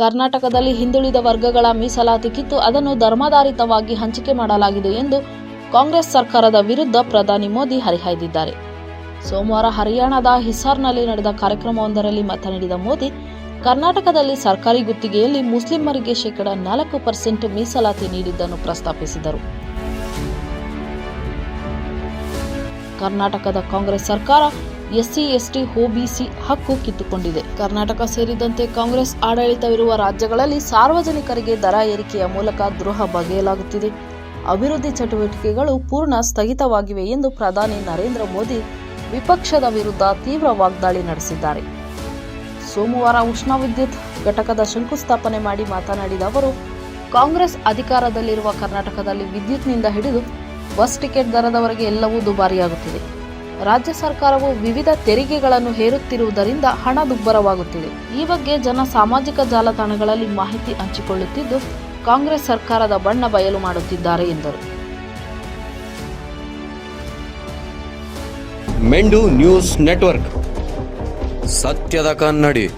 ಕರ್ನಾಟಕದಲ್ಲಿ ಹಿಂದುಳಿದ ವರ್ಗಗಳ ಮೀಸಲಾತಿ ಕಿತ್ತು ಅದನ್ನು ಧರ್ಮಾಧಾರಿತವಾಗಿ ಹಂಚಿಕೆ ಮಾಡಲಾಗಿದೆ ಎಂದು ಕಾಂಗ್ರೆಸ್ ಸರ್ಕಾರದ ವಿರುದ್ಧ ಪ್ರಧಾನಿ ಮೋದಿ ಹರಿಹಾಯ್ದಿದ್ದಾರೆ. ಸೋಮವಾರ ಹರಿಯಾಣದ ಹಿಸಾರ್ನಲ್ಲಿ ನಡೆದ ಕಾರ್ಯಕ್ರಮವೊಂದರಲ್ಲಿ ಮಾತನಾಡಿದ ಮೋದಿ, ಕರ್ನಾಟಕದಲ್ಲಿ ಸರ್ಕಾರಿ ಗುತ್ತಿಗೆಯಲ್ಲಿ ಮುಸ್ಲಿಮರಿಗೆ ಶೇಕಡ ನಾಲ್ಕು ಪರ್ಸೆಂಟ್ ಮೀಸಲಾತಿ ನೀಡಿದ್ದನ್ನು ಪ್ರಸ್ತಾಪಿಸಿದರು. ಕರ್ನಾಟಕದ ಕಾಂಗ್ರೆಸ್ ಸರ್ಕಾರ ಎಸ್ಸಿ, ಎಸ್ಟಿ ಒಬಿಸಿ ಹಕ್ಕು ಕಿತ್ತುಕೊಂಡಿದೆ. ಕರ್ನಾಟಕ ಸೇರಿದಂತೆ ಕಾಂಗ್ರೆಸ್ ಆಡಳಿತವಿರುವ ರಾಜ್ಯಗಳಲ್ಲಿ ಸಾರ್ವಜನಿಕರಿಗೆ ದರ ಏರಿಕೆಯ ಮೂಲಕ ದ್ರೋಹ ಬಗೆಯಲಾಗುತ್ತಿದೆ. ಅಭಿವೃದ್ಧಿ ಚಟುವಟಿಕೆಗಳು ಪೂರ್ಣ ಸ್ಥಗಿತವಾಗಿವೆ ಎಂದು ಪ್ರಧಾನಿ ನರೇಂದ್ರ ಮೋದಿ ವಿಪಕ್ಷದ ವಿರುದ್ಧ ತೀವ್ರ ವಾಗ್ದಾಳಿ ನಡೆಸಿದ್ದಾರೆ. ಸೋಮವಾರ ಉಷ್ಣ ವಿದ್ಯುತ್ ಘಟಕದ ಶಂಕುಸ್ಥಾಪನೆ ಮಾಡಿ ಮಾತನಾಡಿದ ಅವರು, ಕಾಂಗ್ರೆಸ್ ಅಧಿಕಾರದಲ್ಲಿರುವ ಕರ್ನಾಟಕದಲ್ಲಿ ವಿದ್ಯುತ್ನಿಂದ ಹಿಡಿದು ಬಸ್ ಟಿಕೆಟ್ ದರದವರೆಗೆ ಎಲ್ಲವೂ ದುಬಾರಿಯಾಗುತ್ತಿದೆ. ರಾಜ್ಯ ಸರ್ಕಾರವು ವಿವಿಧ ತೆರಿಗೆಗಳನ್ನು ಹೇರುತ್ತಿರುವುದರಿಂದ ಹಣ ದುಬ್ಬರವಾಗುತ್ತಿದೆ. ಈ ಬಗ್ಗೆ ಜನ ಸಾಮಾಜಿಕ ಜಾಲತಾಣಗಳಲ್ಲಿ ಮಾಹಿತಿ ಹಂಚಿಕೊಳ್ಳುತ್ತಿದ್ದು, ಕಾಂಗ್ರೆಸ್ ಸರ್ಕಾರದ ಬಣ್ಣ ಬಯಲು ಮಾಡುತ್ತಿದ್ದಾರೆ ಎಂದರು. ಮೆಂಡು ನ್ಯೂಸ್ ನೆಟ್ವರ್ಕ್. ಸತ್ಯದ ಕನ್ನಡಿ.